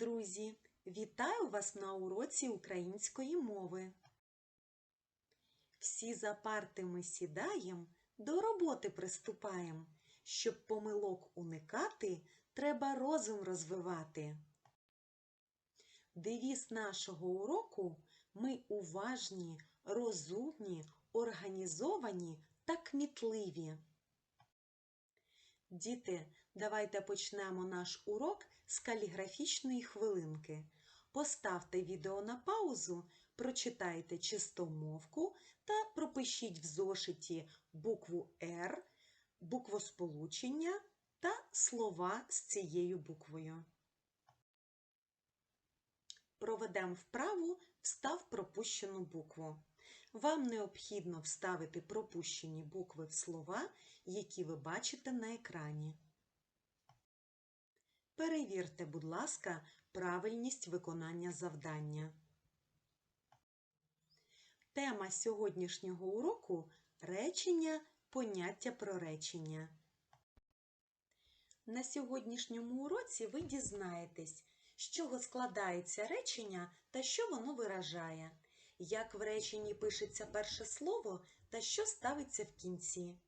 друзі! Вітаю вас на уроці української мови. Всі за парти ми сідаєм, до роботи приступаєм. Щоб помилок уникати, треба розум розвивати. Девіз нашого уроку ми уважні, розумні, організовані та кмітливі. Діти, давайте почнемо наш урок з каліграфічної хвилинки. Поставте відео на паузу, прочитайте чистомовку та пропишіть в зошиті букву Р, буквосполучення та слова з цією буквою. Проведемо вправу Встав пропущену букву. Вам необхідно вставити пропущені букви в слова, які ви бачите на екрані. Перевірте, будь ласка, правильність виконання завдання. Тема сьогоднішнього уроку речення, поняття про речення. На сьогоднішньому уроці ви дізнаєтесь, з чого складається речення та що воно виражає, як в реченні пишеться перше слово та що ставиться в кінці,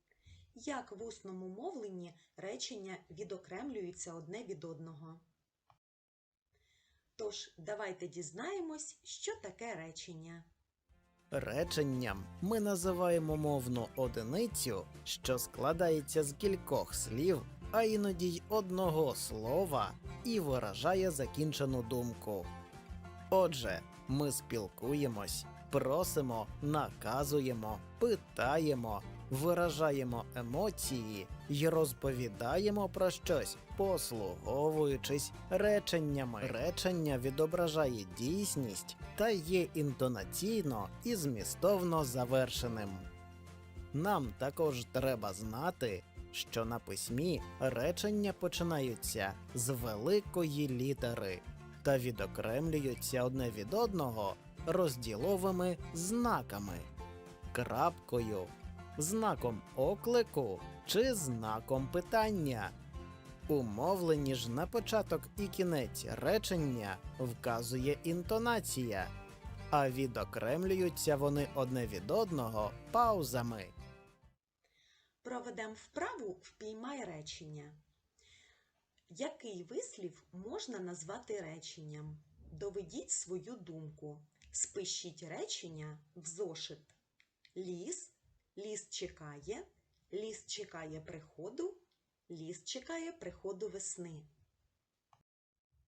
як в усному мовленні речення відокремлюються одне від одного. Тож, давайте дізнаємось, що таке речення. Реченням ми називаємо мовну одиницю, що складається з кількох слів, а іноді й одного слова і виражає закінчену думку. Отже, ми спілкуємось, просимо, наказуємо, питаємо, виражаємо емоції й розповідаємо про щось, послуговуючись реченнями. Речення відображає дійсність та є інтонаційно і змістовно завершеним. Нам також треба знати, що на письмі речення починаються з великої літери та відокремлюються одне від одного розділовими знаками, крапкою, знаком оклику чи знаком питання. У мовленні ж на початок і кінець речення вказує інтонація, а відокремлюються вони одне від одного паузами. Проведемо вправу впіймай речення. Який вислів можна назвати реченням? Доведіть свою думку. Спишіть речення в зошит. Ліс, ліс чекає, ліс чекає приходу, ліс чекає приходу весни.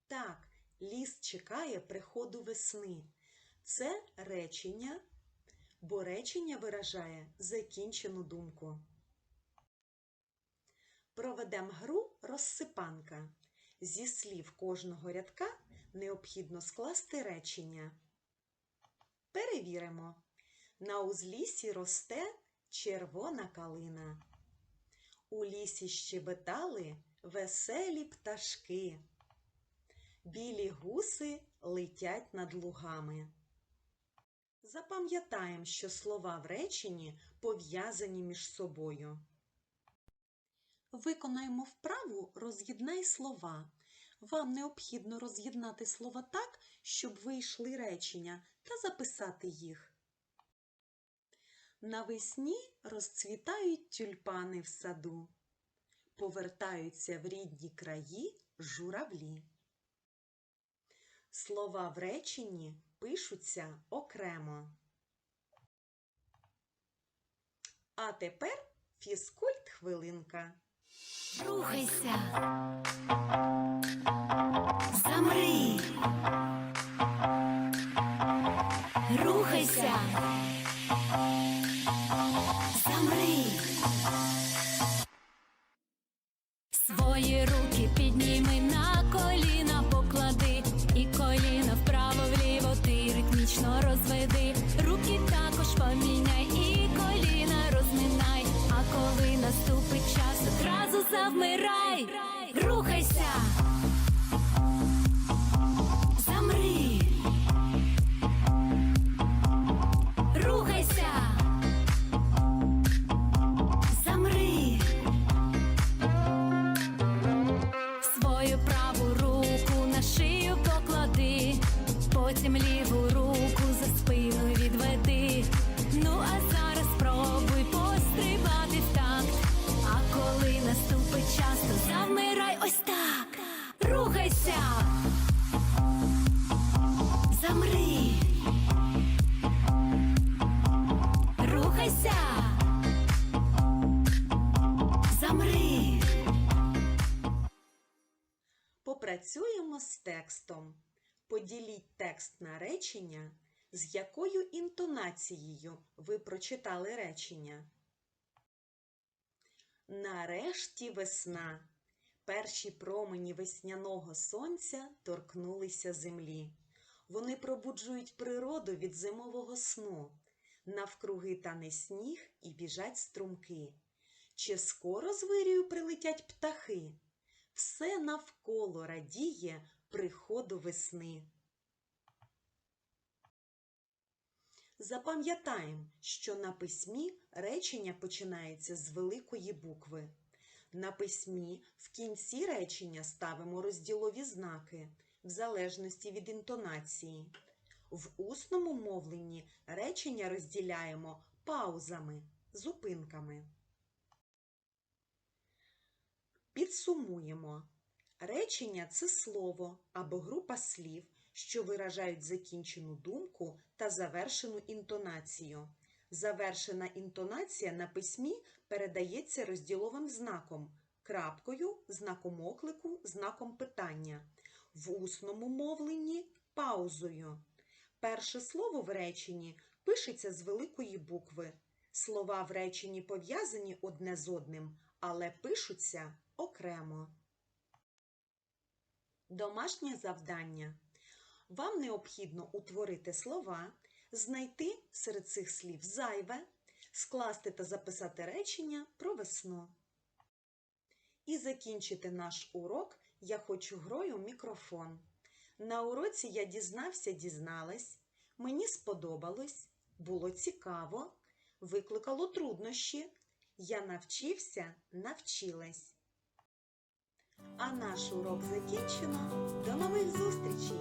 Так, ліс чекає приходу весни. Це речення, бо речення виражає закінчену думку. Проведемо гру розсипанка. Зі слів кожного рядка необхідно скласти речення. Перевіримо. На узлісі росте червона калина. У лісі щебетали веселі пташки. Білі гуси летять над лугами. Запам'ятаємо, що слова в реченні пов'язані між собою. Виконаємо вправу роз'єднай слова. Вам необхідно роз'єднати слова так, щоб вийшли речення та записати їх. Навесні розцвітають тюльпани в саду. Повертаються в рідні краї журавлі. Слова в реченні пишуться окремо. А тепер фізкульт хвилинка. Рухайся. Руки підніми на коліна поклади. І коліна вправо-вліво ти ритмічно розведи. Руки також поміняй і коліна розминай. А коли наступить час, одразу завмирай. потім ліву руку за спину відведи. Ну а зараз спробуй пострибати в такт А коли наступить час, то замирай ось так. Рухайся, замри, рухайся. Замри. Попрацюємо з текстом. Поділіть текст на речення, з якою інтонацією ви прочитали речення. Нарешті весна. Перші промені весняного сонця торкнулися землі. Вони пробуджують природу від зимового сну. Навкруги тане сніг і біжать струмки. Чи скоро з вирію прилетять птахи? Все навколо радіє приходу весни. Запам'ятаємо, що на письмі речення починається з великої букви. На письмі в кінці речення ставимо розділові знаки в залежності від інтонації. В усному мовленні речення розділяємо паузами, зупинками. Підсумуємо. Речення це слово або група слів, що виражають закінчену думку та завершену інтонацію. Завершена інтонація на письмі передається розділовим знаком, крапкою, знаком оклику, знаком питання. В усному мовленні паузою. Перше слово в реченні пишеться з великої букви. Слова в реченні пов'язані одне з одним, але пишуться окремо. Домашнє завдання. Вам необхідно утворити слова, знайти серед цих слів зайве, скласти та записати речення про весну. І закінчити наш урок я хочу грою мікрофон. На уроці я дізнався, дізналась, мені сподобалось, було цікаво, викликало труднощі. Я навчився, навчилась. А наш урок закінчено. До нових зустрічей!